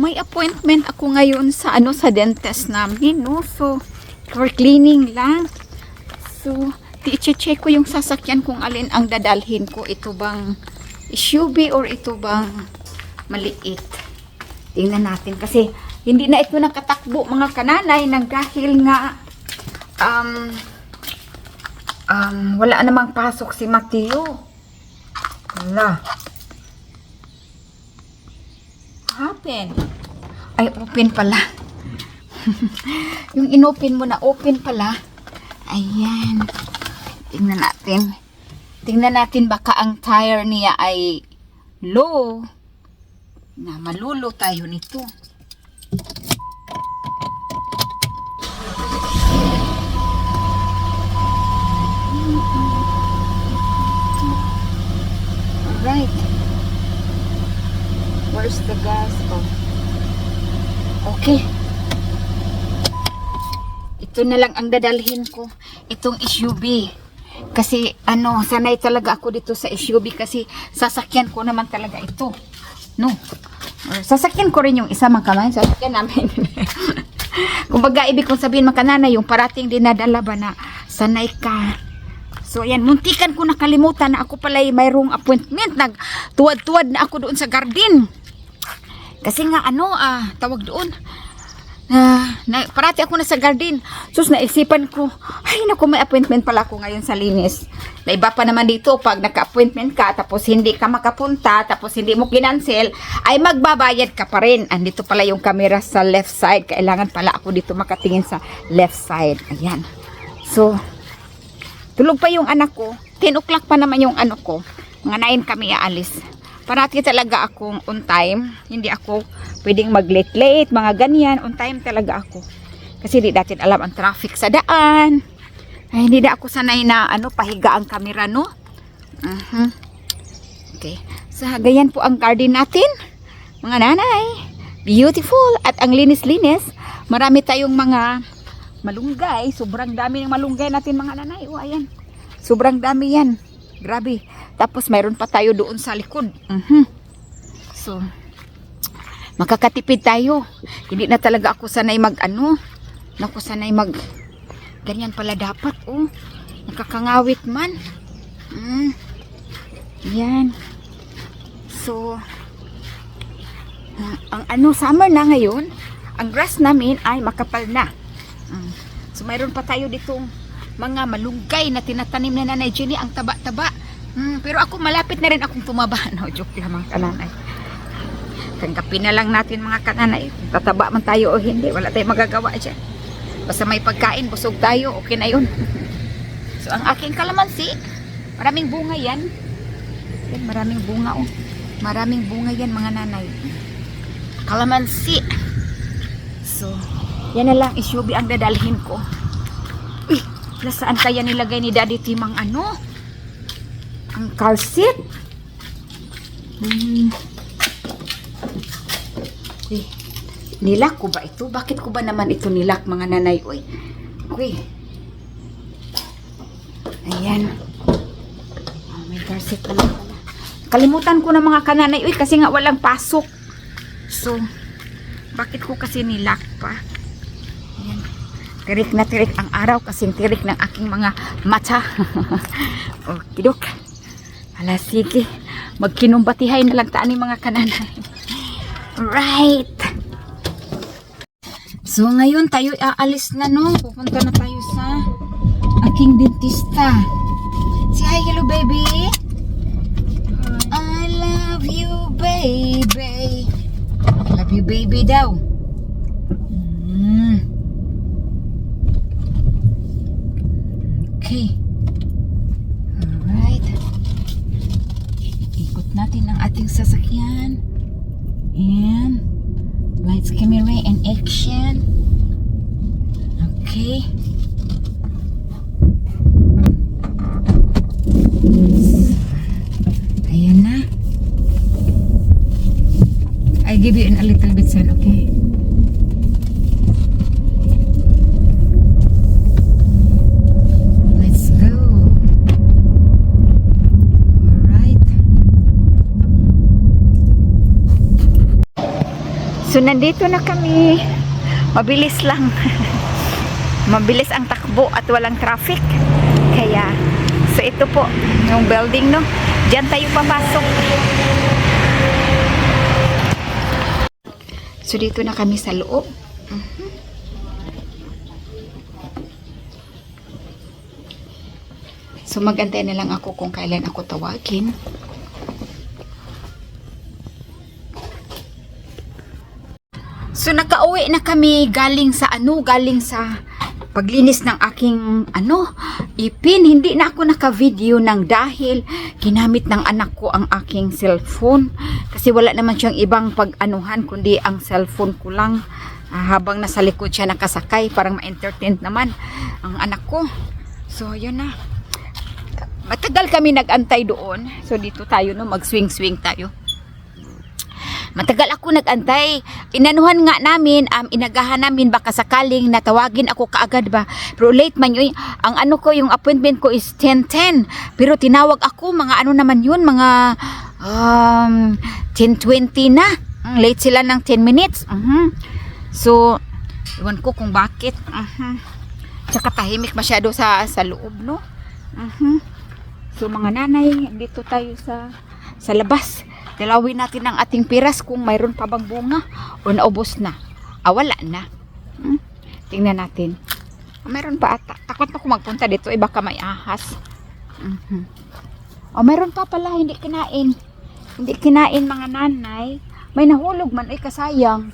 may appointment ako ngayon sa ano sa dentist namin, no? So, for cleaning lang. So, i-check ko yung sasakyan kung alin ang dadalhin ko. Ito bang SUV or ito bang maliit? Tingnan natin kasi hindi na ito nakatakbo mga kananay nang dahil nga um, um, wala namang pasok si Mateo. Wala. Happen. Ay, open pala. yung inopen mo na open pala. Ayan. Tingnan natin. Tingnan natin baka ang tire niya ay low. Na malulo tayo nito. Right. Where's the gas? Oh. Okay. Ito na lang ang dadalhin ko. Itong SUV. Kasi ano, sanay talaga ako dito sa SUV kasi sasakyan ko naman talaga ito. No. Or, sasakyan ko rin yung isa mga kamay. Sasakyan namin. Kumbaga, ibig kong sabihin mga kanana, yung parating dinadala ba na sanay ka. So, ayan, muntikan ko nakalimutan na ako pala ay mayroong appointment. Nagtuwad-tuwad na ako doon sa garden. Kasi nga, ano, ah, tawag doon. Ah, na, parati ako na sa garden. Sus, naisipan ko, ay naku, may appointment pala ako ngayon sa linis. Na iba pa naman dito, pag naka-appointment ka, tapos hindi ka makapunta, tapos hindi mo kinansel, ay magbabayad ka pa rin. Andito pala yung camera sa left side. Kailangan pala ako dito makatingin sa left side. Ayan. So, tulog pa yung anak ko. 10 o'clock pa naman yung ano ko. Mga 9 kami aalis. Parati talaga akong on time. Hindi ako pwedeng mag-late-late, mga ganyan. On time talaga ako. Kasi di natin alam ang traffic sa daan. Ay, hindi na ako sanay na ano, pahiga ang camera, no? Mhm. Okay. So, ganyan po ang garden natin. Mga nanay. Beautiful. At ang linis-linis. Marami tayong mga malunggay. Sobrang dami ng malunggay natin mga nanay. O, ayan. Sobrang dami yan. Grabe. Tapos mayroon pa tayo doon sa likod. Mhm. So, makakatipid tayo. Hindi na talaga ako sanay mag ano. Naku sanay mag ganyan pala dapat oh. Nakakangawit man. Mm. Yan. So, ang ano summer na ngayon, ang grass namin ay makapal na. Mm. So mayroon pa tayo ditong mga malunggay na tinatanim na nanay Jenny ang taba-taba. Mm, pero ako malapit na rin akong tumaba. No, joke lang mga kananay. Tanggapin na lang natin mga kananay. Tataba man tayo o hindi, wala tayong magagawa dyan. Basta may pagkain, busog tayo, okay na yun. so ang aking kalamansi, maraming bunga yan. Yan, maraming bunga oh. Maraming bunga yan mga nanay. Kalamansi. So, yan na lang SUV ang dadalhin ko. Plus saan kaya nilagay ni Daddy Timang ano? Ang car seat? Hmm. Uy, nilak ko ba ito? Bakit ko ba naman ito nilak mga nanay? Uy, uy. Ayan. Oh, may car seat naman pala. Kalimutan ko na mga kananay. Uy, kasi nga walang pasok. So, bakit ko kasi nilak pa? Tirik na tirik ang araw kasing tirik ng aking mga mata. oh, kidok. Hala, sige. Magkinumbatihay na lang taan mga kananay. Right. So, ngayon tayo aalis na, no? Pupunta na tayo sa aking dentista. Say hi, hello, baby. I love you, baby. I love you, baby daw. Mm. Okay. Alright. Ikot natin ang ating sasakyan. And lights, camera, and action. Okay. Ayan na. I give you a little bit, son, okay? So, nandito na kami. Mabilis lang. Mabilis ang takbo at walang traffic. Kaya, so ito po, yung building, no? Diyan tayo papasok. So, dito na kami sa loob. Mhm. So, magantay na lang ako kung kailan ako tawagin. So nakauwi na kami galing sa ano, galing sa paglinis ng aking ano, ipin. Hindi na ako naka-video ng dahil ginamit ng anak ko ang aking cellphone. Kasi wala naman siyang ibang pag-anuhan kundi ang cellphone ko lang. Ah, habang nasa likod siya nakasakay, parang ma-entertain naman ang anak ko. So, yun na. Matagal kami nag-antay doon. So, dito tayo, no, mag-swing-swing tayo. Matagal ako nagantay. Inanuhan nga namin, um, inagahan namin baka sakaling natawagin ako kaagad ba. Pero late man yun. Ang ano ko, yung appointment ko is 10.10. Pero tinawag ako, mga ano naman yun, mga um, 10.20 na. Mm, Late sila ng 10 minutes. Mhm. So, iwan ko kung bakit. Mhm. Tsaka tahimik masyado sa, sa loob, no? Mhm. So, mga nanay, dito tayo sa sa labas. Dalawin natin ang ating piras kung mayroon pa bang bunga o naubos na. Ah, wala na. Hmm? Tingnan natin. Ah, mayroon pa ata. Takot ako magpunta dito. Eh, baka may ahas. Mhm. Oh, mayroon pa pala. Hindi kinain. Hindi kinain mga nanay. May nahulog man. Ay, kasayang.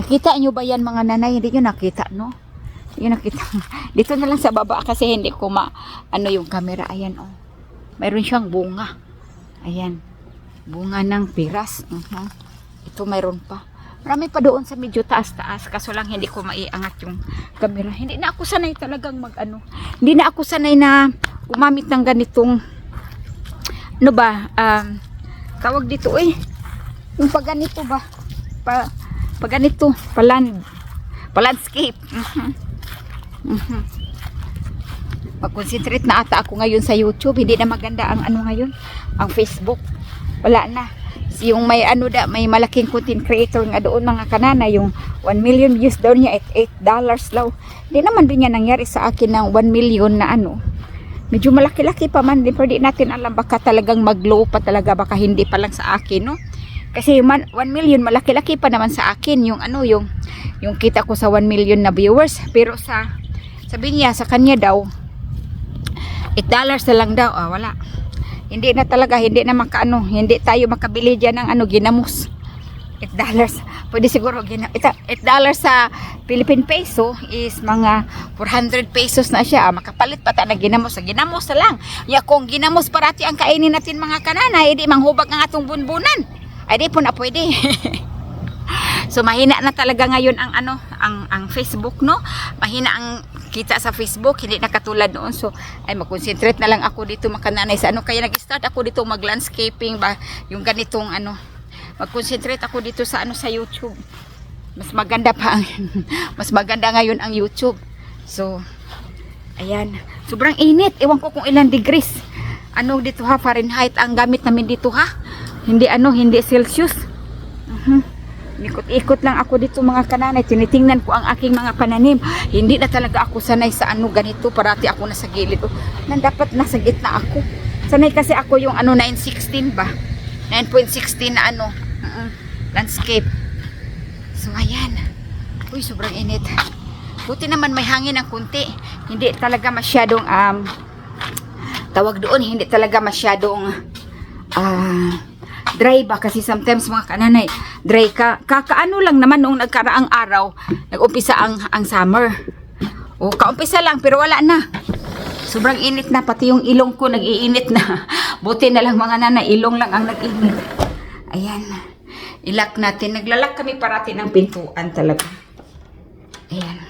Nakita nyo ba yan mga nanay? Hindi nyo nakita, no? Hindi nakita. Dito na lang sa baba kasi hindi ko ma... Ano yung camera. Ayan, oh. Mayroon siyang bunga. Ayan. Bunga ng piras. Mhm. Ito mayroon pa. Marami pa doon sa medyo taas-taas. Kaso lang hindi ko maiangat yung camera. Hindi na ako sanay talagang mag ano. Hindi na ako sanay na gumamit ng ganitong ano ba? Um, tawag dito eh. Yung pag ganito ba? Pa, pag ganito. Paland. Palandscape. Mhm. Mhm. Mag-concentrate na ata ako ngayon sa YouTube. Hindi na maganda ang ano ngayon. Ang Facebook. Wala na. Yung may ano da, may malaking content creator nga doon mga kanana, yung 1 million views daw niya at 8 dollars daw. Hindi naman din yan nangyari sa akin ng 1 million na ano. Medyo malaki-laki pa man din, pero di natin alam baka talagang mag-low pa talaga, baka hindi pa lang sa akin, no? Kasi man, 1 million, malaki-laki pa naman sa akin yung ano, yung, yung kita ko sa 1 million na viewers. Pero sa, sabi niya, sa kanya daw, 8 dollars na lang daw. Ah, wala. Hindi na talaga, hindi na makaano, hindi tayo makabili diyan ng ano, ginamos. 8 dollars. Pwede siguro gina 8 dollars sa Philippine peso is mga 400 pesos na siya. Ah, makapalit pa ta na ginamos sa ginamos na lang. Ya kung ginamos parati ang kainin natin mga kanana, hindi manghubag ang atong bunbunan. Ay di po na pwede. So mahina na talaga ngayon ang ano, ang ang Facebook no. Mahina ang kita sa Facebook, hindi na katulad noon. So ay mag-concentrate na lang ako dito makananay sa ano kaya nag-start ako dito mag-landscaping ba yung ganitong ano. Mag-concentrate ako dito sa ano sa YouTube. Mas maganda pa ang mas maganda ngayon ang YouTube. So ayan, sobrang init. Ewan ko kung ilang degrees. Ano dito ha, Fahrenheit ang gamit namin dito ha. Hindi ano, hindi Celsius. Mhm. Ikot-ikot lang ako dito mga kananay. Tinitingnan ko ang aking mga pananim. Hindi na talaga ako sanay sa ano ganito. Parati ako nasa gilid. Oh, nan dapat nasa gitna ako. Sanay kasi ako yung ano 916 ba? 9.16 na ano. mm, landscape. So ayan. Uy, sobrang init. Buti naman may hangin ng kunti. Hindi talaga masyadong um, tawag doon, hindi talaga masyadong ah dry ba kasi sometimes mga kananay dry ka kakaano lang naman nung nagkaraang araw nag-umpisa ang ang summer. O kaumpisa lang pero wala na. Sobrang init na pati yung ilong ko nag-iinit na. Buti na lang mga nanay ilong lang ang nag-init ayan ilak natin. Naglalak kami parati ng pintuan talaga. Ayan